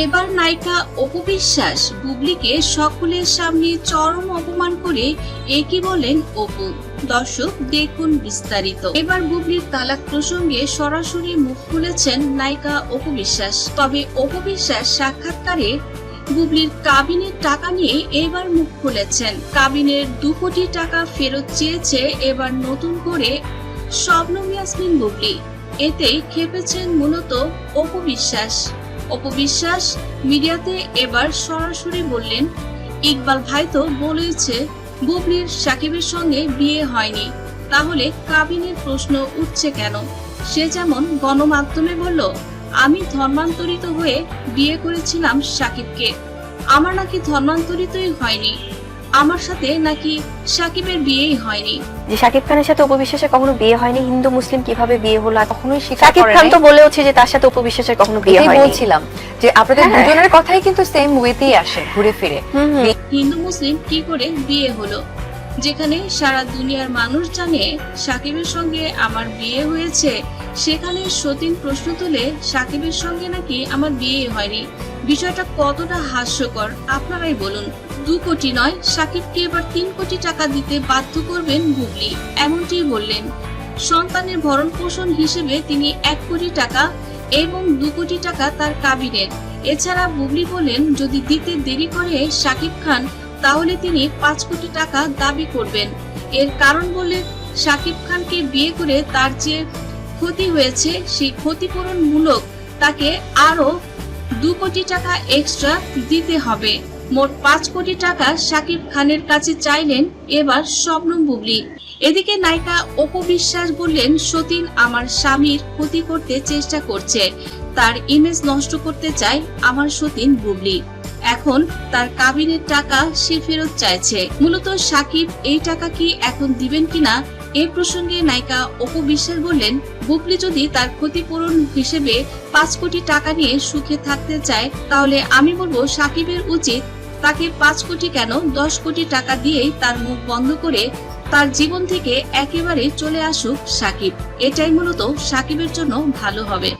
এবার নায়িকা অপু বিশ্বাস বুবলিকে সকলের সামনে চরম অপমান করে একই বলেন অপু। দর্শক, দেখুন বিস্তারিত। এবার বুবলির তালাক প্রসঙ্গে সরাসরি মুখ খুলেছেন নায়িকা অপু বিশ্বাস। তবে অপু বিশ্বাস সাক্ষাৎকারে বুবলির কাবিনের টাকা নিয়ে এবার মুখ খুলেছেন। কাবিনের দু কোটি টাকা ফেরত চেয়েছে এবার নতুন করে শবনম ইয়াসমিন বুবলি। এতে খেপেছেন মূলত অপু বিশ্বাস। অপু বিশ্বাস মিডিয়াতে এবার সরাসরি বললেন, ইকবাল ভাই তো বলেছে বুবলির সাকিবের সঙ্গে বিয়ে হয়নি। তাহলে কাবিনের প্রশ্ন উঠছে কেন? সে যেমন গণমাধ্যমে বলল, আমি ধর্মান্তরিত হয়ে বিয়ে করেছিলাম সাকিবকে। আমার নাকি ধর্মান্তরিতই হয়নি। আমার সাথে নাকি সাকিবের বিয়েই হয়নি যে শাকিব খানের সাথে উপবিশ্বাসের কখনো বিয়ে হয়নি হিন্দু মুসলিম কীভাবে বিয়ে হলো আর কখনোই করে খান। তো বলেওছে যে তার সাথে উপবিশ্বাসের কখনো বিয়ে হয়নি বলছিলাম যে আপনাদের হ্যাঁ। দুজনের কথাই কিন্তু সেম ওয়েতেই আসে ঘুরে ফিরে। হিন্দু মুসলিম কি করে বিয়ে হলো যেখানে সারা দুনিয়ার মানুষ জানে সাকিবের সঙ্গে আমার বিয়ে হয়েছে সেখানে সতীন প্রশ্ন তুলে সাকিবের সঙ্গে নাকি আমার বিয়ে হয়নি বিষয়টা কতটা হাস্যকর আপনারাই বলুন দু কোটি নয়, সাকিবকে এবার তিন কোটি টাকা দিতে বাধ্য করবেন বুবলি এমনটি বললেন। সন্তানের ভরণ পোষণ হিসেবে তিনি এক কোটি টাকা এবং দু কোটি টাকা তার কাবিনের। এছাড়া বুবলি বলেন, যদি দিতে দেরি করে সাকিব খান, তাহলে তিনি পাঁচ কোটি টাকা দাবি করবেন। এর কারণ বলে সাকিব খানকে বিয়ে করে তার যে ক্ষতি হয়েছে, সেই ক্ষতিপূরণ মূলক তাকে আরও দু কোটি টাকা এক্সট্রা দিতে হবে। মোট পাঁচ কোটি টাকা সাকিব খানের কাছে চাইলেন এবার স্বপ্নম বুবলি। এদিকে নায়িকা অপু বিশ্বাস বললেন, সতীন আমার স্বামীর ক্ষতি করতে চেষ্টা করছে। তার ইমেজ নষ্ট করতে চায় আমার সতীন বুবলি। এখন তার কাবিনের টাকা সে ফেরত চাইছে। মূলত সাকিব এই টাকা কি এখন দিবেন কিনা এ প্রসঙ্গে নায়িকা অপু বিশ্বাস বললেন, বুবলি যদি তার ক্ষতিপূরণ হিসেবে পাঁচ কোটি টাকা নিয়ে সুখে থাকতে চায়, তাহলে আমি বলব সাকিবের উচিত তাকে পাঁচ কোটি কেন দশ কোটি টাকা দিয়েই তার মুখ বন্ধ করে তার জীবন থেকে একেবারে চলে আসুক সাকিব। এটাই মূলত সাকিবের জন্য ভালো হবে।